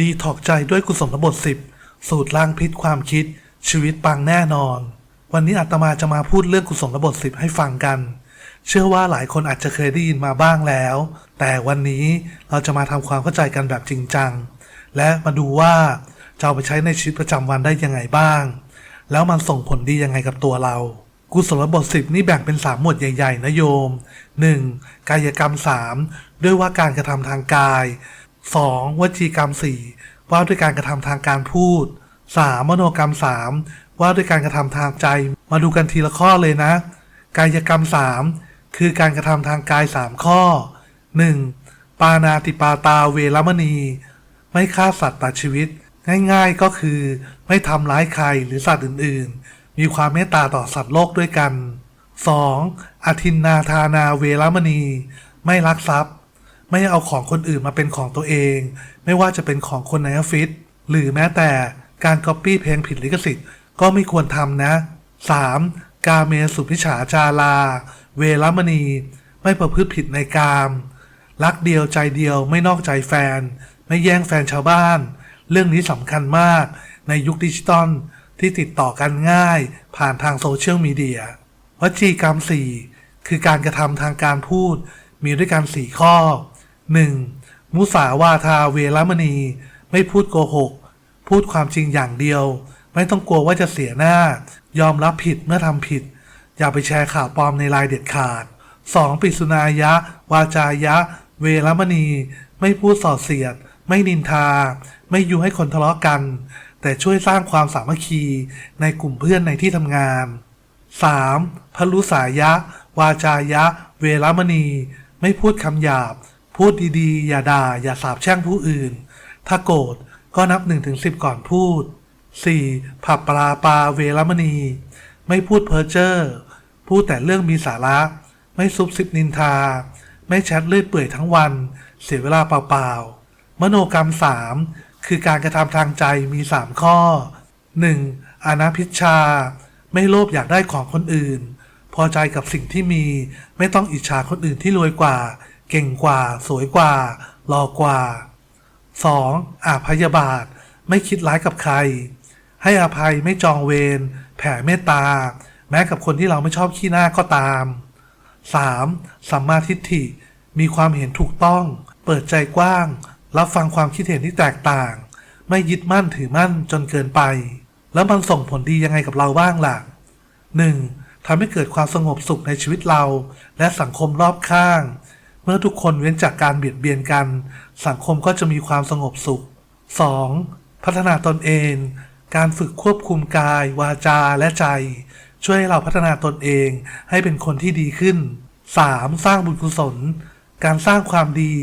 ดีถอกใจด้วยกุศลบทสิบสูตรล้างพิษความคิด ชีวิตปังแน่นอน วันนี้อาตมาจะมาพูดเรื่องกุศลบทสิบให้ฟังกัน เชื่อว่าหลายคนอาจจะเคยได้ยินมาบ้างแล้ว แต่วันนี้เราจะมาทำความเข้าใจกันแบบจริงจัง และมาดูว่าจะเอาไปใช้ในชีวิตประจำวันได้ยังไงบ้าง แล้วมันส่งผลดียังไงกับตัวเรากุศลบทสิบนี่แบ่งเป็นสามหมวดใหญ่ ๆ นะโยม 1. กายกรรม 3. ด้วยว่าการกระทำทางกาย 2. วจีกรรม 4. ว่าด้วยการกระทำทางการพูด 3. มโนกรรม 3. ว่าด้วยการกระทำทางใจ มาดูกันทีละข้อเลยนะ กายกรรม 3 คือการกระทำทางกาย 3 ข้อ 1. ปานาติปาตาเวรมณี ไม่ฆ่าสัตว์ตัดชีวิต ง่ายๆก็คือ ไม่ทำร้ายใครหรือสัตว์อื่นๆ มีความเมตตาต่อสัตว์โลกด้วยกัน 2. อทินนาทานาเวรมณี ไม่ลักทรัพย์ ไม่เอาของคนอื่นมาเป็นของตัวเอง ไม่ว่าจะเป็นของคนในออฟฟิศหรือแม้แต่การก๊อปปี้เพลงผิดลิขสิทธิ์ก็ไม่ควรทำนะ 3. กาเมสุพิฉาจารา เวรมณี ไม่ประพฤติผิดในกาม รักเดียวใจเดียวไม่นอกใจแฟน ไม่แย่งแฟนชาวบ้าน เรื่องนี้สำคัญมากในยุคดิจิตอลที่ติดต่อกันง่ายผ่านทางโซเชียลมีเดียวจีกรรม 4 คือการกระทำทางการพูดมีด้วยกัน 4 ข้อ 1. มุสาวาทาเวรมณี ไม่พูดโกหก พูดความจริงอย่างเดียว ไม่ต้องกลัวว่าจะเสียหน้า ยอมรับผิดเมื่อทำผิด อย่าไปแชร์ข่าวปลอมในไลน์เด็ดขาด 2. ปิสุนายะ วาจายะ เวรมณี ไม่พูดส่อเสียด ไม่นินทา ไม่ยุให้คนทะเลาะกัน แต่ช่วยสร้างความสามัคคีในกลุ่มเพื่อนในที่ทำงาน 3. พลุสายะ วาจายะ เวรมณี ไม่พูดคำหยาบ พูดดีๆ อย่าด่า อย่าสาบแช่งผู้อื่น ถ้าโกรธก็นับ1นถึงสิก่อนพูด 4. ผับปลาปลาเวรมณี ไม่พูดเพ้อเจ้อ พูดแต่เรื่องมีสาระ ไม่ซุบซิบนินทา ไม่แชทเลื่อยเปื่อยทั้งวัน เสียเวลาเปล่าๆ มโนกรรม 3 คือการกระทำทางใจมี 3 ข้อ 1. อนาพิชชาไม่โลภอยากได้ของคนอื่น พอใจกับสิ่งที่มี ไม่ต้องอิจฉาคนอื่นที่รวยกว่า เก่งกว่า สวยกว่า หล่อกว่า 2. อาพยาบาท ไม่คิดร้ายกับใคร ให้อภัยไม่จองเวร แผ่เมตตา แม้กับคนที่เราไม่ชอบขี้หน้าก็ตาม 3. สัมมาทิฏฐิ มีความเห็นถูกต้อง เปิดใจกว้าง รับฟังความคิดเห็นที่แตกต่าง ไม่ยึดมั่นถือมั่นจนเกินไป แล้วมันส่งผลดียังไงกับเราบ้างล่ะ 1. ทำให้เกิดความสงบสุขในชีวิตเรา และสังคมรอบข้าง เมื่อทุกคนเว้นจากการเบียดเบียนกัน สังคมก็จะมีความสงบสุข 2. พัฒนาตนเอง การฝึกควบคุมกาย วาจาและใจ ช่วยให้เราพัฒนาตนเองให้เป็นคนที่ดีขึ้น 3. สร้างบุญกุศล การสร้างความดี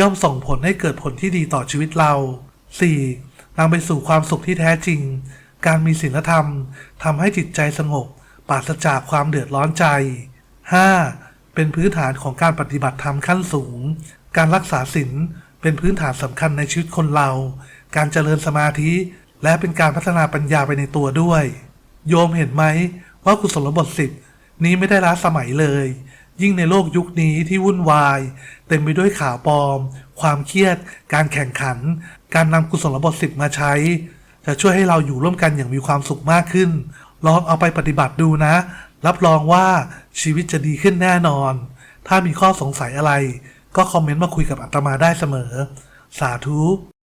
ย่อมส่งผลให้เกิดผลที่ดีต่อชีวิตเรา 4. นำไปสู่ความสุขที่แท้จริง การมีศีลธรรมทำให้จิตใจสงบปราศจากความเดือดร้อนใจ 5. เป็นพื้นฐานของการปฏิบัติธรรมขั้นสูง การรักษาศีลเป็นพื้นฐานสำคัญในชีวิตคนเรา การเจริญสมาธิ และเป็นการพัฒนาปัญญาไปในตัวด้วย โยมเห็นไหมว่ากุศลบทสิบนี้ไม่ได้ล้าสมัยเลย ยิ่งในโลกยุคนี้ที่วุ่นวาย เต็มไปด้วยข่าวปลอม ความเครียด การแข่งขัน การนำกุศลบทสิบมาใช้ จะช่วยให้เราอยู่ร่วมกันอย่างมีความสุขมากขึ้น ลองเอาไปปฏิบัติดูนะ รับรองว่า ชีวิตจะดีขึ้นแน่นอน ถ้ามีข้อสงสัยอะไร ก็คอมเมนต์มาคุยกับอาตมาได้เสมอ สาธุ